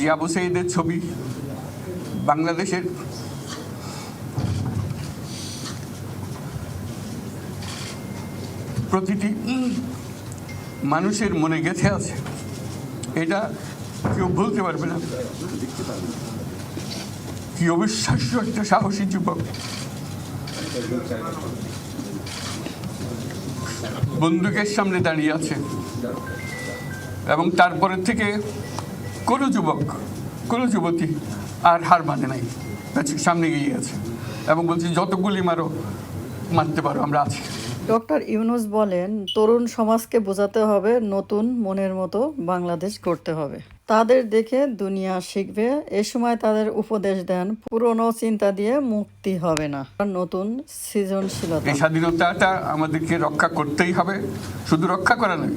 জিয়াবু সাইদের ছবি বাংলাদেশের। প্রতিটি মানুষের মনে গেঁথে আছে। এটা কেউ ভুলতে পারবে না। কি অবিশ্বাস্য একটা সাহসী যুবক। বন্দুকের সামনে দাঁড়িয়ে আছে। এবং তারপরের থেকে কোনো যুবক কোনো যুবতী আর হার মানে নাই। আচ্ছা, সামনে গিয়ে আছে এবং বলছি যত গুলি মারো মারতে পারো আমরা আছি। ডক্টর ইউনুস বলেন তরুণ সমাজকে বোঝাতে হবে নতুন মনের মতো বাংলাদেশ করতে হবে। তাদের দেখে দুনিয়া শিখবে। এ সময় তাদের উপদেশ দেন পুরনো চিন্তা দিয়ে মুক্তি হবে না। নতুন সৃজনশীলতা। স্বাধীনতাটা আমাদেরকে রক্ষা করতেই হবে। শুধু রক্ষা করা নয়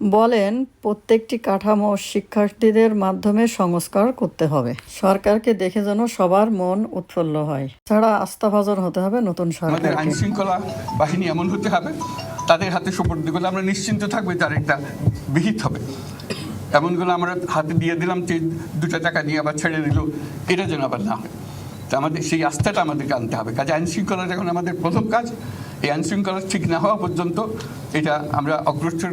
বলেন, প্রত্যেকটি কাঠামো শিক্ষার্থীদের মাধ্যমে সংস্কার করতে হবে। সরকারকে দেখে যেন সবার মন উৎফুল্ল হয়। ছাড়া আস্থাভাজন হতে হবে নতুন আমাদের আইন শৃঙ্খলা বাহিনী এমন হতে হবে, তাদের হাতে সুপর্দ করলে আমরা নিশ্চিন্ত থাকবে তার একটা বিহিত হবে। এমনগুলো আমরা হাতে দিয়ে দিলাম যে দুটো টাকা নিয়ে আবার ছেড়ে দিল, এটা যেন আবার না হয়। তা আমাদের সেই আস্থাটা আমাদেরকে আনতে হবে। কাজে আইন শৃঙ্খলাটা এখন আমাদের প্রথম কাজ, এই আইন শৃঙ্খলা ঠিক না হওয়া পর্যন্ত এটা আমরা অগ্রসর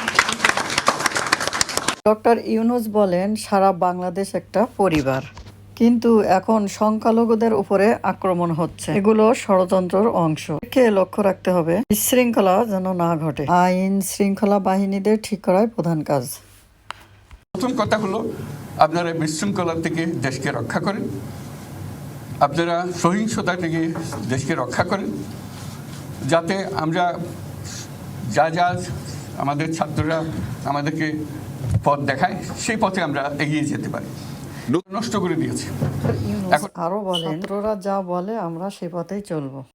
ডক্টর ইউনুস বলেন, সারা বাংলাদেশ একটা পরিবার। কিন্তু এখন সংখ্যালঘুদের উপরে আক্রমণ হচ্ছে। এগুলো ষড়যন্ত্রের অংশ। কে লক্ষ্য রাখতে হবে, বিশৃঙ্খলা যেন না ঘটে। আইন শৃঙ্খলা বাহিনীদের ঠিক করাই প্রধান কাজ। প্রথম কথা হলো, আপনারা বিশৃঙ্খলা থেকে দেশকে রক্ষা করেন। আপনারা সহিংসতা থেকে দেশকে রক্ষা করেন। যাতে আমরা যা যা আমাদের ছাত্ররা আমাদেরকে পথ দেখায় সেই পথে আমরা এগিয়ে যেতে পারি। নষ্ট করে দিয়েছে। এখন- আরও বলেন ছাত্ররা যা বলে আমরা সে পথেই চলবো।